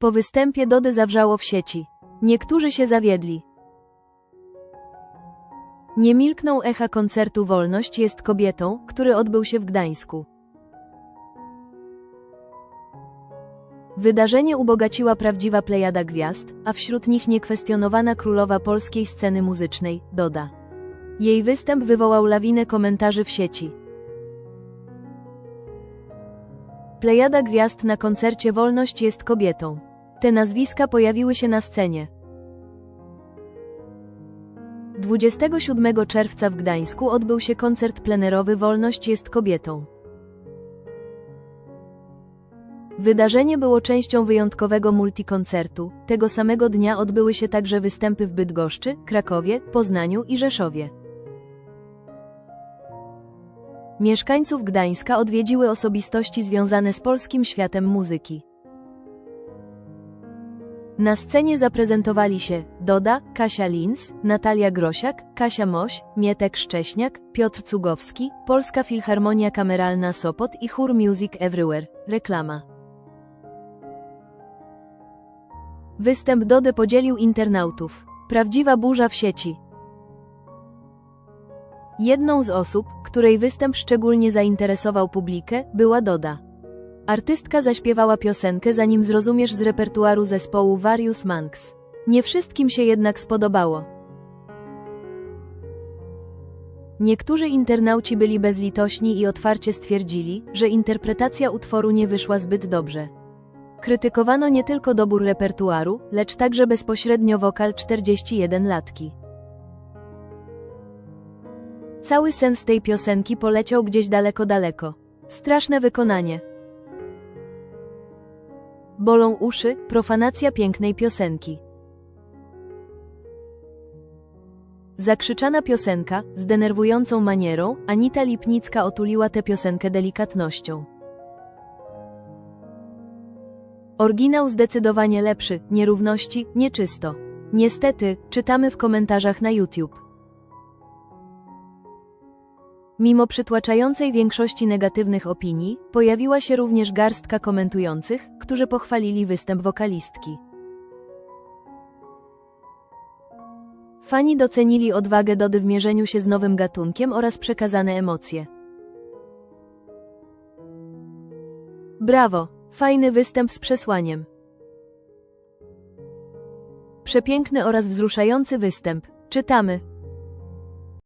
Po występie Dody zawrzało w sieci. Niektórzy się zawiedli. Nie milkną echa koncertu Wolność jest kobietą, który odbył się w Gdańsku. Wydarzenie ubogaciła prawdziwa plejada gwiazd, a wśród nich niekwestionowana królowa polskiej sceny muzycznej, Doda. Jej występ wywołał lawinę komentarzy w sieci. Plejada gwiazd na koncercie Wolność jest kobietą. Te nazwiska pojawiły się na scenie. 27 czerwca w Gdańsku odbył się koncert plenerowy Wolność jest kobietą. Wydarzenie było częścią wyjątkowego multikoncertu. Tego samego dnia odbyły się także występy w Bydgoszczy, Krakowie, Poznaniu i Rzeszowie. Mieszkańców Gdańska odwiedziły osobistości związane z polskim światem muzyki. Na scenie zaprezentowali się Doda, Kasia Lins, Natalia Grosiak, Kasia Moś, Mietek Szcześniak, Piotr Cugowski, Polska Filharmonia Kameralna Sopot i Chór Music Everywhere. Reklama. Występ Dody podzielił internautów. Prawdziwa burza w sieci. Jedną z osób, której występ szczególnie zainteresował publikę, była Doda. Artystka zaśpiewała piosenkę zanim zrozumiesz z repertuaru zespołu Various Monks. Nie wszystkim się jednak spodobało. Niektórzy internauci byli bezlitośni i otwarcie stwierdzili, że interpretacja utworu nie wyszła zbyt dobrze. Krytykowano nie tylko dobór repertuaru, lecz także bezpośrednio wokal 41-latki. Cały sens tej piosenki poleciał gdzieś daleko, daleko. Straszne wykonanie. Bolą uszy, profanacja pięknej piosenki. Zakrzyczana piosenka, z denerwującą manierą, Anita Lipnicka otuliła tę piosenkę delikatnością. Oryginał zdecydowanie lepszy, nierówności, nieczysto. Niestety, czytamy w komentarzach na YouTube. Mimo przytłaczającej większości negatywnych opinii, pojawiła się również garstka komentujących, którzy pochwalili występ wokalistki. Fani docenili odwagę Dody w mierzeniu się z nowym gatunkiem oraz przekazane emocje. Brawo! Fajny występ z przesłaniem. Przepiękny oraz wzruszający występ. Czytamy.